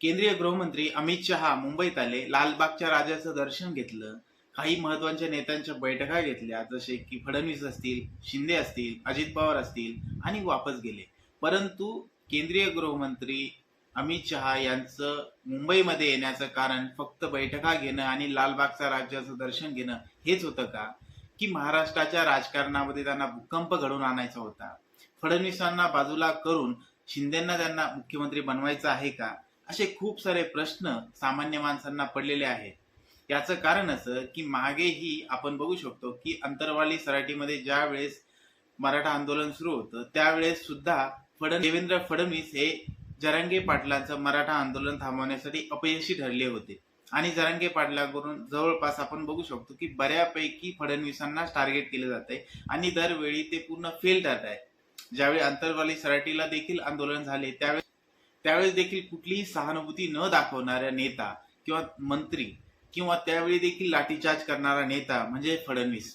केंद्रीय गृहमंत्री अमित शहा मुंबईत आले. लालबागच्या राजाचं दर्शन घेतलं. काही महत्त्वाच्या नेत्यांच्या बैठका घेतल्या जसे की फडणवीस असतील शिंदे असतील अजित पवार असतील आणि वापस गेले. परंतु केंद्रीय गृहमंत्री अमित शहा यांचं मुंबईमध्ये येण्याचं कारण फक्त बैठका घेणं आणि लालबागच्या राज्याचं दर्शन घेणं हेच होतं का? की महाराष्ट्राच्या राजकारणामध्ये त्यांना भूकंप घडवून आणायचा होता. फडणवीसांना बाजूला करून शिंदेना त्यांना मुख्यमंत्री बनवायचं आहे का? असे खूप सारे प्रश्न सामान्य माणसांना पडलेले आहेत. याचं कारण असं की मागेही आपण बघू शकतो की अंतरवाली सराटीमध्ये ज्या वेळेस मराठा आंदोलन सुरू होतं त्यावेळेस सुद्धा फडण देवेंद्र फडणवीस हे जरांगे पाटलांचं मराठा आंदोलन थांबवण्यासाठी अपयशी ठरले होते. आणि जरांगे पाटलांकडून जवळपास आपण बघू शकतो की बऱ्यापैकी फडणवीसांनाच टार्गेट केलं जात आहे आणि दरवेळी ते पूर्ण फेल ठरत आहे. ज्यावेळी अंतरवाली सराटीला देखील आंदोलन झाले त्यावेळेस त्यावेळेस देखील कुठलीही सहानुभूती न दाखवणाऱ्या नेता किंवा मंत्री किंवा त्यावेळी देखील लाठीचार्ज करणारा नेता म्हणजे फडणवीस.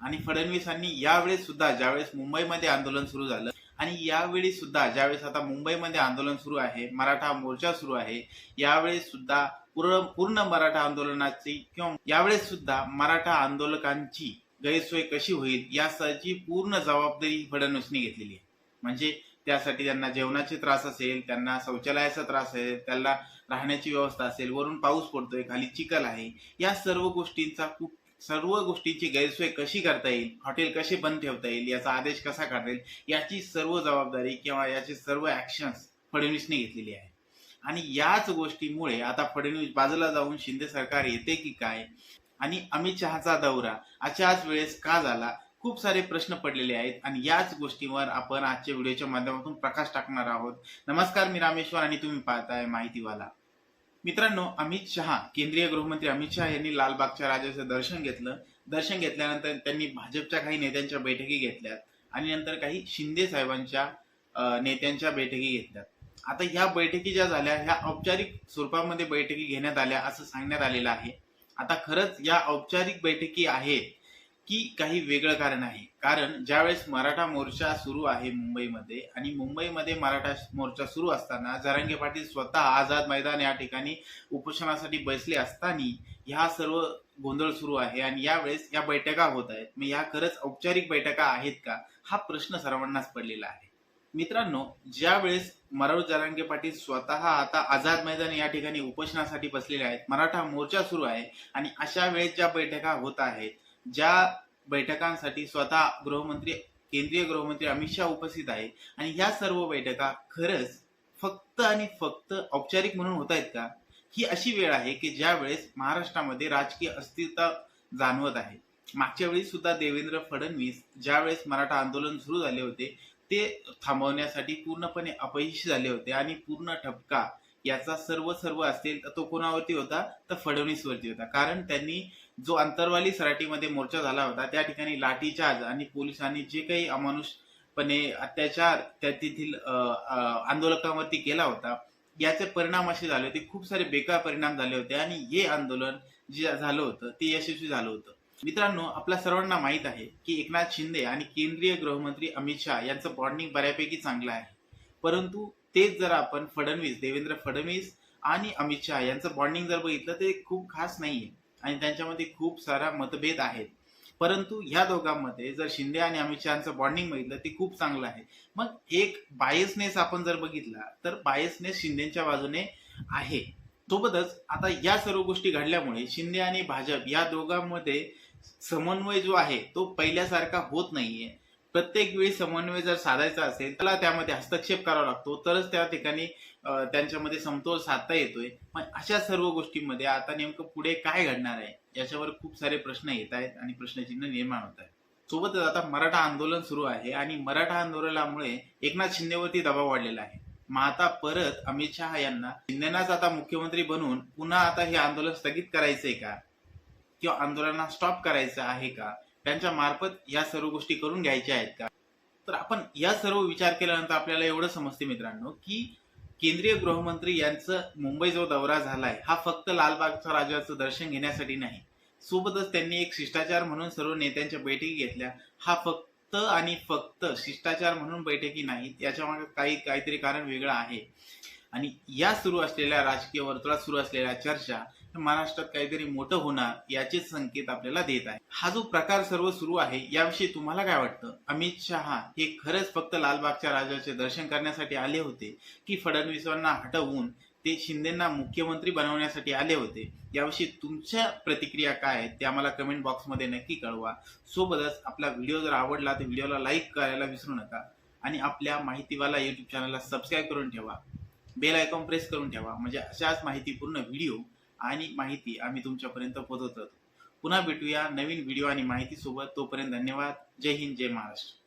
आणि फडणवीसांनी यावेळेस सुद्धा ज्यावेळेस मुंबईमध्ये आंदोलन सुरू झालं आणि यावेळी सुद्धा ज्यावेळेस आता मुंबईमध्ये आंदोलन सुरू आहे मराठा मोर्चा सुरू आहे यावेळेस सुद्धा पूर्ण पूर्ण मराठा आंदोलनाची किंवा यावेळेस सुद्धा मराठा आंदोलकांची गैरसोय कशी होईल यासाठी पूर्ण जबाबदारी फडणवीसने घेतलेली आहे. म्हणजे त्यासाठी त्यांना जेवणाचे त्रास असेल त्यांना शौचालयाचा त्रास असेल त्यांना राहण्याची व्यवस्था असेल वरून पाऊस पडतोय खाली चिखल आहे या सर्व गोष्टींचा खूप सर्व गोष्टींची गैरसोय कशी करता येईल हॉटेल कसे बंद ठेवता येईल याचा आदेश कसा काढता येईल याची सर्व जबाबदारी किंवा याचे सर्व ऍक्शन्स फडणवीसने घेतलेली आहे. आणि याच गोष्टीमुळे आता फडणवीस बाजूला जाऊन शिंदे सरकार येते की काय? आणि अमित शहाचा दौरा अशाच वेळेस का झाला? खूप सारे प्रश्न पडलेले आहेत आणि याच गोष्टीवर आपण आजच्या व्हिडिओच्या माध्यमातून प्रकाश टाकणार आहोत. नमस्कार मी रामेश्वर आणि तुम्ही पाहताय माहितीवाला. मित्रांनो अमित शहा केंद्रीय गृहमंत्री अमित शहा यांनी लालबागच्या राजाचं दर्शन घेतलं. दर्शन घेतल्यानंतर त्यांनी भाजपच्या काही नेत्यांच्या बैठकी घेतल्यात आणि नंतर काही शिंदे साहेबांच्या नेत्यांच्या बैठकी घेतल्यात. आता ह्या बैठकी ज्या झाल्या ह्या औपचारिक स्वरूपामध्ये बैठकी घेण्यात आल्या असं सांगण्यात आलेलं आहे. आता खरंच या औपचारिक बैठकी आहेत की काही वेगळं कारण आहे. कारण ज्यावेळेस मराठा मोर्चा सुरू आहे मुंबईमध्ये आणि मुंबईमध्ये मराठा मोर्चा सुरू असताना जरांगे पाटील स्वतः आझाद मैदान या ठिकाणी उपोषणासाठी बसले असताना ह्या सर्व गोंधळ सुरू आहे आणि यावेळेस या बैठका होत आहेत. मग या खरंच औपचारिक बैठका आहेत का? हा प्रश्न सर्वांनाच पडलेला आहे. मित्रांनो ज्यावेळेस मराठ जरांगे पाटील स्वतः आता आझाद मैदान या ठिकाणी उपोषणासाठी बसलेले आहेत मराठा मोर्चा सुरू आहे आणि अशा वेळेस ज्या बैठका होत आहेत ज्या बैठकांसाठी स्वतः गृहमंत्री केंद्रीय गृहमंत्री अमित शहा उपस्थित आहे आणि ह्या सर्व बैठका खरंच फक्त आणि फक्त औपचारिक म्हणून होत आहेत का? ही अशी वेळ आहे की ज्या वेळेस महाराष्ट्रामध्ये राजकीय अस्थिरता जाणवत आहे. मागच्या वेळी सुद्धा देवेंद्र फडणवीस ज्या वेळेस मराठा आंदोलन सुरू झाले होते ते थांबवण्यासाठी पूर्णपणे अपयशी झाले होते आणि पूर्ण ठपका याचा सर्व सर्व असेल तर तो कोणावरती होता? तर फडणवीसवरती होता. कारण त्यांनी जो अंतरवाली सराटीमध्ये मोर्चा झाला होता त्या ठिकाणी लाठीचार्ज आणि पोलिसांनी जे काही अमानुषपणे अत्याचार त्या तेथील आंदोलकांवरती केला होता याचे परिणाम असे झाले होते. खूप सारे बेकार परिणाम झाले होते आणि हे आंदोलन जे झालं होतं ते यशस्वी झालं होतं. मित्रांनो आपल्या सर्वांना माहीत आहे की एकनाथ शिंदे आणि केंद्रीय गृहमंत्री अमित शहा यांचं बॉन्डिंग बऱ्यापैकी चांगलं आहे. परंतु तेच जर आपण फडणवीस देवेंद्र फडणवीस आणि अमित शहा यांचं बॉन्डिंग जर बघितलं ते खूप खास नाहीये. आणि त्यांच्यामध्ये खूप सारा मतभेद आहेत. परंतु ह्या दोघांमध्ये जर शिंदे आणि अमित शहाचं बॉन्डिंग बघितलं ते खूप चांगलं आहे. मग एक बायसनेस आपण जर बघितला तर बायसनेस शिंदेच्या बाजूने आहे. सोबतच आता या सर्व गोष्टी घडल्यामुळे शिंदे आणि भाजप या दोघांमध्ये समन्वय जो आहे तो पहिल्यासारखा होत नाहीये. प्रत्येक वेळी समन्वय जर साधायचा असेल त्याला त्यामध्ये हस्तक्षेप करावा लागतो. तरच त्या ठिकाणी त्यांच्यामध्ये समतोल साधता येतोय. पण अशा सर्व गोष्टींमध्ये आता नेमकं पुढे काय घडणार आहे याच्यावर खूप सारे प्रश्न येत आहेत आणि प्रश्नचिन्ह निर्माण होत आहेत. सोबतच आता मराठा आंदोलन सुरू आहे आणि मराठा आंदोलनामुळे एकनाथ शिंदेवरती दबाव वाढलेला आहे. मग आता परत अमित शहा यांना शिंदेनाच आता मुख्यमंत्री बनवून पुन्हा आता हे आंदोलन स्थगित करायचंय का? किंवा आंदोलनाला स्टॉप करायचं आहे का? त्यांच्या मार्फत या सर्व गोष्टी करून घ्यायच्या आहेत का? तर आपण या सर्व विचार केल्यानंतर आपल्याला एवढं समजते मित्रांनो की केंद्रीय गृहमंत्री यांचं मुंबई जो दौरा झालाय हा फक्त लालबागच्या राजाचं दर्शन घेण्यासाठी नाही. सोबतच त्यांनी एक शिष्टाचार म्हणून सर्व नेत्यांच्या बैठकी घेतल्या. हा फक्त आणि फक्त शिष्टाचार म्हणून बैठकी नाही याच्या मागे काही काहीतरी कारण वेगळं आहे. आणि या सुरू असलेल्या राजकीय वर्तुळात सुरू असलेल्या चर्चा महाराष्ट्रात काहीतरी मोठं होणार याचेच संकेत आपल्याला देत आहे. हा जो प्रकार सर्व सुरू आहे याविषयी तुम्हाला काय वाटतं? अमित शहा हे खरंच फक्त लालबागच्या राजाचे दर्शन करण्यासाठी आले होते की फडणवीसांना हटवून ते शिंदेना मुख्यमंत्री बनवण्यासाठी आले होते? याविषयी तुमच्या प्रतिक्रिया काय आहेत? ते आम्हाला कमेंट बॉक्समध्ये नक्की कळवा. सोबतच आपला व्हिडिओ जर आवडला तर व्हिडिओला लाईक करायला विसरू नका. आणि आपल्या माहितीवाला यूट्यूब चॅनलला सबस्क्राईब करून ठेवा. बेल आयकॉन प्रेस करून ठेवा. म्हणजे अशाच माहितीपूर्ण व्हिडिओ आणि माहिती आम्ही तुमच्यापर्यंत पोहोचवत. पुन्हा भेटूया नवीन व्हिडिओ आणि माहितीसोबत. तोपर्यंत धन्यवाद. जय हिंद जय महाराष्ट्र.